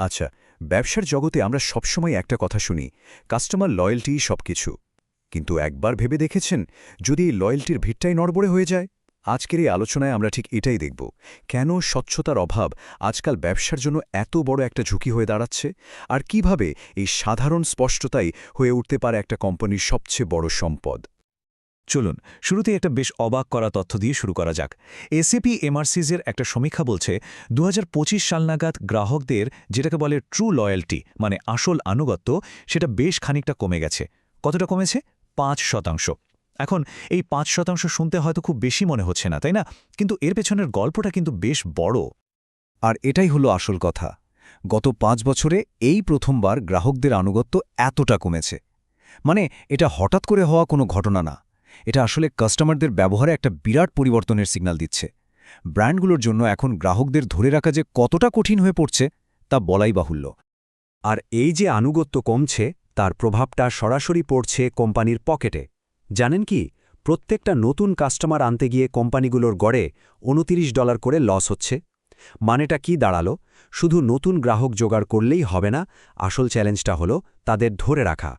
আচ্ছা ব্যবসার জগতে আমরা সবসময় একটা কথা শুনি, কাস্টমার লয়্যালটিই সবকিছু। কিন্তু একবার ভেবে দেখেছেন, যদি এই লয়্যালটির ভিড়টাই নড়বড়ে হয়ে যায়? আজকের এই আলোচনায় আমরা ঠিক এটাই দেখব। কেন স্বচ্ছতার অভাব আজকাল ব্যবসার জন্য এত বড় একটা ঝুঁকি হয়ে দাঁড়াচ্ছে? আর কীভাবে এই সাধারণ স্পষ্টতাই হয়ে উঠতে পারে একটা কোম্পানির সবচেয়ে বড় সম্পদ? চলুন শুরুতে একটা বেশ অবাক করা তথ্য দিয়ে শুরু করা যাক। এসএপি এমআরসিজের একটা সমীক্ষা বলছে দু হাজার পঁচিশ সাল নাগাদ গ্রাহকদের যেটাকে বলে ট্রু লয়্যালটি মানে আসল আনুগত্য, সেটা বেশ খানিকটা কমে গেছে। কতটা কমেছে? পাঁচ শতাংশ। এখন, এই পাঁচ শতাংশ শুনতে হয়তো খুব বেশি মনে হচ্ছে না, তাই না? কিন্তু এর পেছনের গল্পটা কিন্তু বেশ বড়। আর এটাই হলো আসল কথা। গত পাঁচ বছরে এই প্রথমবার গ্রাহকদের আনুগত্য এতটা কমেছে। মানে এটা হঠাৎ করে হওয়া কোনো ঘটনা না। এটা আসলে কাস্টমারদের ব্যবহারে একটা বিরাট পরিবর্তনের সিগন্যাল দিচ্ছে। ব্র্যান্ডগুলোর জন্য এখন গ্রাহকদের ধরে রাখা যে কতটা কঠিন হয়ে পড়ছে, তা বলাই বাহুল্য। আর এই যে আনুগত্য কমছে, তার প্রভাবটা সরাসরি পড়ছে কোম্পানির পকেটে। জানেন কি, প্রত্যেকটা নতুন কাস্টমার আনতে গিয়ে কোম্পানিগুলোর গড়ে উনতিরিশ ডলার করে লস হচ্ছে। মানেটা কি দাঁড়াল? শুধু নতুন গ্রাহক জোগাড় করলেই হবে না, আসল চ্যালেঞ্জটা হলো তাদের ধরে রাখা।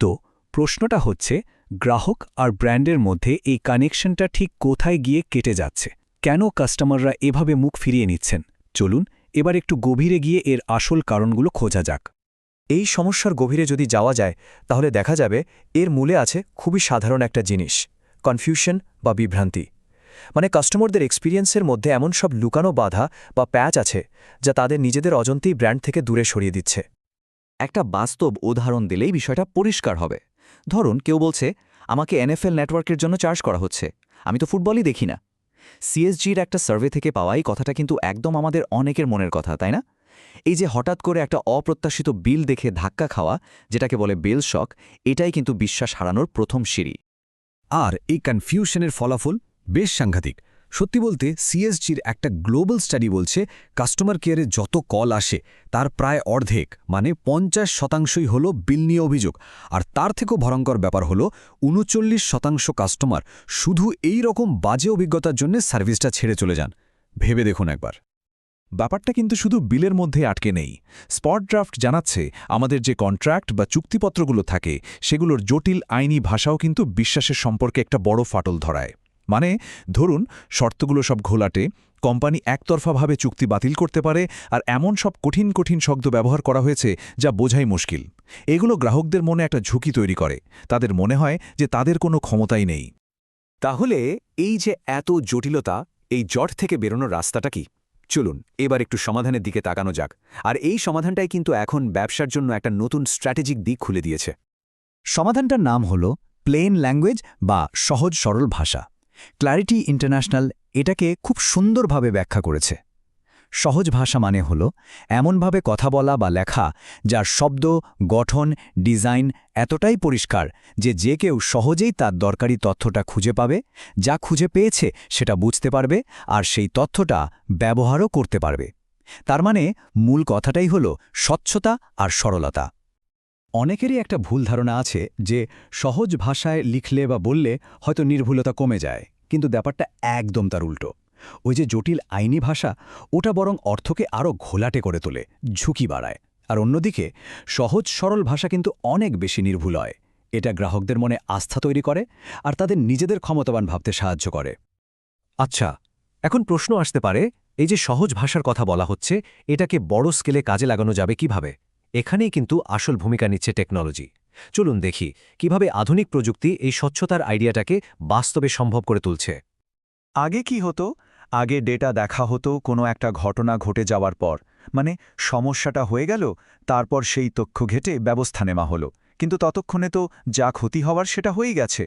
তো প্রশ্নটা হচ্ছে গ্রাহক আর ব্র্যান্ডের মধ্যে এই কানেকশনটা ঠিক কোথায় গিয়ে কেটে যাচ্ছে? কেন কাস্টমাররা এভাবে মুখ ফিরিয়ে নিচ্ছেন? চলুন এবার একটু গভীরে গিয়ে এর আসল কারণগুলো খোঁজা যাক। এই সমস্যার গভীরে যদি যাওয়া যায়, তাহলে দেখা যাবে এর মূলে আছে খুবই সাধারণ একটা জিনিস, কনফিউশন বা বিভ্রান্তি। মানে কাস্টমারদের এক্সপিরিয়েন্সের মধ্যে এমন সব লুকানো বাধা বা প্যাচ আছে, যা তাদের নিজেদের অজন্তেই ব্র্যান্ড থেকে দূরে সরিয়ে দিচ্ছে। একটা বাস্তব উদাহরণ দিলেই বিষয়টা পরিষ্কার হবে। ধরুন কেউ বলছে, আমাকে এনএফএল নেটওয়ার্কের জন্য চার্জ করা হচ্ছে। আমি তো ফুটবলই দেখি না। সিএসজির একটা সার্ভে থেকে পাওয়া এই কথাটা কিন্তু একদম আমাদের অনেকের মনের কথা, তাই না? এই যে হঠাৎ করে একটা অপ্রত্যাশিত বিল দেখে ধাক্কা খাওয়া, যেটাকে বলে বিল শক এটাই কিন্তু বিশ্বাস হারানোর প্রথম সিঁড়ি। আর এই কনফিউশনের ফলাফল বেশ সাংঘাতিক। সত্যি বলতে সিএসজির একটা গ্লোবাল স্টাডি বলছে, কাস্টমার কেয়ারে যত কল আসে, তার প্রায় অর্ধেক মানে পঞ্চাশ শতাংশই হল বিল নিয়ে অভিযোগ। আর তার থেকেও ভয়ঙ্কর ব্যাপার হল, উনচল্লিশ শতাংশ কাস্টমার শুধু এই রকম বাজে অভিজ্ঞতার জন্য সার্ভিসটা ছেড়ে চলে যান। ভেবে দেখুন একবার। ব্যাপারটা কিন্তু শুধু বিলের মধ্যে আটকে নেই। স্পট ড্রাফট জানাচ্ছে, আমাদের যে কন্ট্রাক্ট বা চুক্তিপত্রগুলো থাকে, সেগুলোর জটিল আইনি ভাষাও কিন্তু বিশ্বাসের সম্পর্কে একটা বড় ফাটল ধরায়। মানে ধরুন, শর্তগুলো সব ঘোলাটে, কোম্পানি একতরফাভাবে চুক্তি বাতিল করতে পারে আর এমন সব কঠিন কঠিন শব্দ ব্যবহার করা হয়েছে যা বোঝাই মুশকিল। এগুলো গ্রাহকদের মনে একটা ঝুঁকি তৈরি করে। তাদের মনে হয় যে তাদের কোনো ক্ষমতাই নেই। তাহলে এই যে এত জটিলতা, এই জট থেকে বেরোনোর রাস্তাটা কি? চলুন, এবার একটু সমাধানের দিকে তাকানো যাক। আর এই সমাধানটাই কিন্তু এখন ব্যবসার জন্য একটা নতুন স্ট্র্যাটেজিক দিক খুলে দিয়েছে। সমাধানটার নাম হল প্লেন ল্যাঙ্গুয়েজ বা সহজ সরল ভাষা। ক্ল্যারিটি ইন্টারন্যাশনাল এটাকে খুব সুন্দরভাবে ব্যাখ্যা করেছে। সহজ ভাষা মানে হল, এমনভাবে কথা বলা বা লেখা যার শব্দ, গঠন, ডিজাইন এতটাই পরিষ্কার যে যে কেউ সহজেই তার দরকারি তথ্যটা খুঁজে পাবে, যা খুঁজে পেয়েছে সেটা বুঝতে পারবে আর সেই তথ্যটা ব্যবহারও করতে পারবে। তার মানে মূল কথাটাই হল স্বচ্ছতা আর সরলতা। অনেকেরই একটা ভুল ধারণা আছে যে সহজ ভাষায় লিখলে বা বললে হয়তো নির্ভুলতা কমে যায়, কিন্তু ব্যাপারটা একদম তার উল্টো। ওই যে জটিল আইনি ভাষা, ওটা বরং অর্থকে আরও ঘোলাটে করে তোলে, ঝুঁকি বাড়ায়। আর অন্যদিকে, সহজ সরল ভাষা কিন্তু অনেক বেশি নির্ভুল হয়। এটা গ্রাহকদের মনে আস্থা তৈরি করে আর তাদের নিজেদের ক্ষমতাবান ভাবতে সাহায্য করে। আচ্ছা এখন প্রশ্ন আসতে পারে, এই যে সহজ ভাষার কথা বলা হচ্ছে, এটাকে বড় স্কেলে কাজে লাগানো যাবে কীভাবে? এখানেই কিন্তু আসল ভূমিকা নিচ্ছে টেকনোলজি। চলুন দেখি কীভাবে আধুনিক প্রযুক্তি এই স্বচ্ছতার আইডিয়াটাকে বাস্তবে সম্ভব করে তুলছে। আগে কি হতো? আগে ডেটা দেখা হতো কোনো একটা ঘটনা ঘটে যাওয়ার পর। মানে সমস্যাটা হয়ে গেল তারপর সেই তথ্য ঘেটে ব্যবস্থা নেওয়া হলো। কিন্তু ততক্ষণে তো যা ক্ষতি হওয়ার সেটা হয়ে গেছে।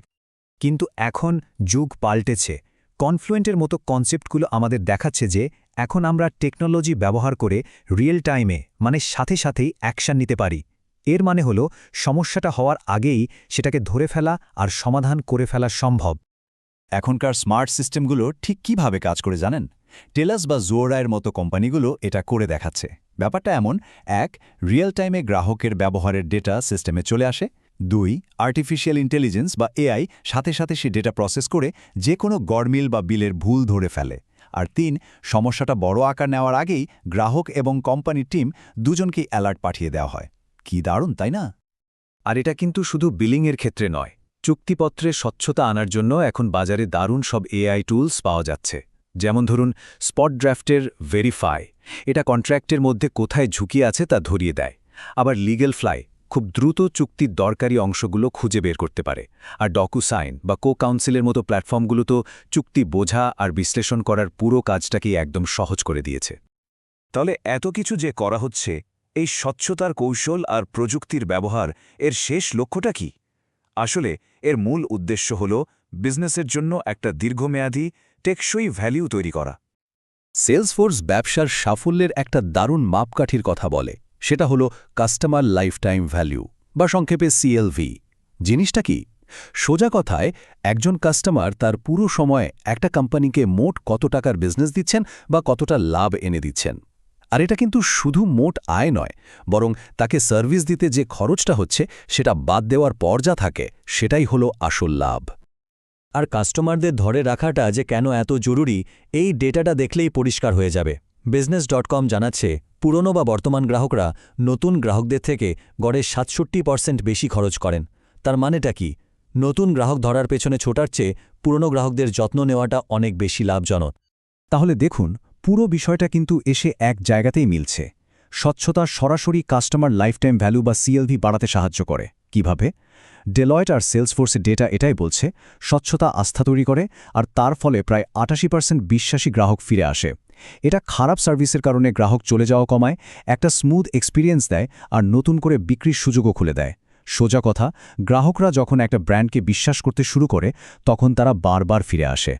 কিন্তু এখন যুগ পাল্টেছে। কনফ্লুয়েন্টের মতো কনসেপ্টগুলো আমাদের দেখাচ্ছে যে এখন আমরা টেকনোলজি ব্যবহার করে রিয়েল টাইমে মানে সাথে সাথেই অ্যাকশন নিতে পারি। এর মানে হল, সমস্যাটা হওয়ার আগেই সেটাকে ধরে ফেলা আর সমাধান করে ফেলা সম্ভব। এখনকার স্মার্ট সিস্টেমগুলো ঠিক কীভাবে কাজ করে জানেন? টেলাস বা জোয়ারায়ের মতো কোম্পানিগুলো এটা করে দেখাচ্ছে। ব্যাপারটা এমন, এক রিয়েল টাইমে গ্রাহকের ব্যবহারের ডেটা সিস্টেমে চলে আসে। দুই আর্টিফিশিয়াল ইন্টেলিজেন্স বা এআই সাথে সাথে সে ডেটা প্রসেস করে যে কোনো গড়মিল বা বিলের ভুল ধরে ফেলে। আর তিন, সমস্যাটা বড় আকার নেওয়ার আগেই গ্রাহক এবং কোম্পানির টিম দুজনকেই অ্যালার্ট পাঠিয়ে দেওয়া হয়। কি দারুণ, তাই না? আর এটা কিন্তু শুধু বিলিংয়ের ক্ষেত্রে নয়, চুক্তিপত্রে স্বচ্ছতা আনার জন্য এখন বাজারে দারুণ সব এআই টুলস পাওয়া যাচ্ছে। যেমন ধরুন, স্পট ড্রাফটের ভেরিফাই এটা কন্ট্র্যাক্টের মধ্যে কোথায় ঝুঁকি আছে তা ধরিয়ে দেয়। আবার লিগেল ফ্লাই খুব দ্রুত চুক্তির দরকারি অংশগুলো খুঁজে বের করতে পারে। আর ডকুসাইন বা কো কাউন্সিলের মতো প্ল্যাটফর্মগুলো তো চুক্তি বোঝা আর বিশ্লেষণ করার পুরো কাজটাকেই একদম সহজ করে দিয়েছে। তাহলে এত কিছু যে করা হচ্ছে, এই স্বচ্ছতার কৌশল আর প্রযুক্তির ব্যবহার, এর শেষ লক্ষ্যটা কি? আসলে এর মূল উদ্দেশ্য হল বিজনেসের জন্য একটা দীর্ঘমেয়াদী, টেকসই ভ্যালিউ তৈরি করা। সেলসফোর্স ব্যবসার সাফল্যের একটা দারুণ মাপকাঠির কথা বলে। সেটা হলো কাস্টমার লাইফটাইম ভ্যালু বা সংক্ষেপে সিএলভি জিনিসটা কি? সোজা কথায়, একজন কাস্টমার তার পুরো সময়ে একটা কোম্পানিকে মোট কত টাকার বিজনেস দিচ্ছেন বা কতটা লাভ এনে দিচ্ছেন। আর এটা কিন্তু শুধু মোট আয় নয়, বরং তাকে সার্ভিস দিতে যে খরচটা হচ্ছে, সেটা বাদ দেওয়ার পর যা থাকে, সেটাই হলো আসল লাভ। আর কাস্টমারদের ধরে রাখাটা যে কেন এত জরুরি, এই ডেটাটা দেখলেই পরিষ্কার হয়ে যাবে। বিজনেস ডট কম জানাচ্ছে, পুরনো বা বর্তমান গ্রাহকরা নতুন গ্রাহকদের থেকে গড়ে সাতষট্টি পার্সেন্ট বেশি খরচ করেন। তার মানেটা কি? নতুন গ্রাহক ধরার পেছনে ছোটার চেয়ে পুরনো গ্রাহকদের যত্ন নেওয়াটা অনেক বেশি লাভজনক। তাহলে দেখুন, পুরো বিষয়টা কিন্তু এসে এক জায়গাতেই মিলছে। স্বচ্ছতা সরাসরি কাস্টমার লাইফটাইম ভ্যালু বা সিএলভি বাড়াতে সাহায্য করে। কীভাবে? ডেলয়েট আর সেলসফোর্সের ডেটা এটাই বলছে, স্বচ্ছতা আস্থা তৈরি করে আর তার ফলে প্রায় আটাশি পার্সেন্ট বিশ্বাসী গ্রাহক ফিরে আসে। এটা খারাপ সার্ভিসের কারণে গ্রাহক চলে যাওয়া কমায়, একটা স্মুথ এক্সপিরিয়েন্স দেয় আর নতুন করে বিক্রির সুযোগও খুলে দেয়। সোজা কথা, গ্রাহকরা যখন একটা ব্র্যান্ডকে বিশ্বাস করতে শুরু করে, তখন তারা বারবার ফিরে আসে।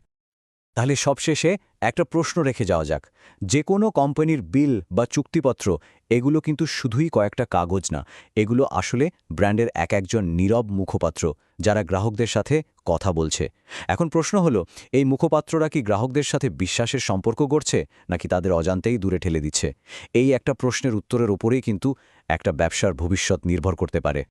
তাহলে সবশেষে একটা প্রশ্ন রেখে যাওয়া যাক। যে কোনো কোম্পানির বিল বা চুক্তিপত্র, এগুলো কিন্তু শুধুই কয়েকটা কাগজ না, এগুলো আসলে ব্র্যান্ডের এক একজন নীরব মুখপাত্র, যারা গ্রাহকদের সাথে কথা বলছে। এখন প্রশ্ন হলো, এই মুখপাত্ররা কি গ্রাহকদের সাথে বিশ্বাসের সম্পর্ক গড়ছে, নাকি তাদের অজান্তেই দূরে ঠেলে দিচ্ছে? এই একটা প্রশ্নের উত্তরের ওপরেই কিন্তু একটা ব্যবসার ভবিষ্যৎ নির্ভর করতে পারে।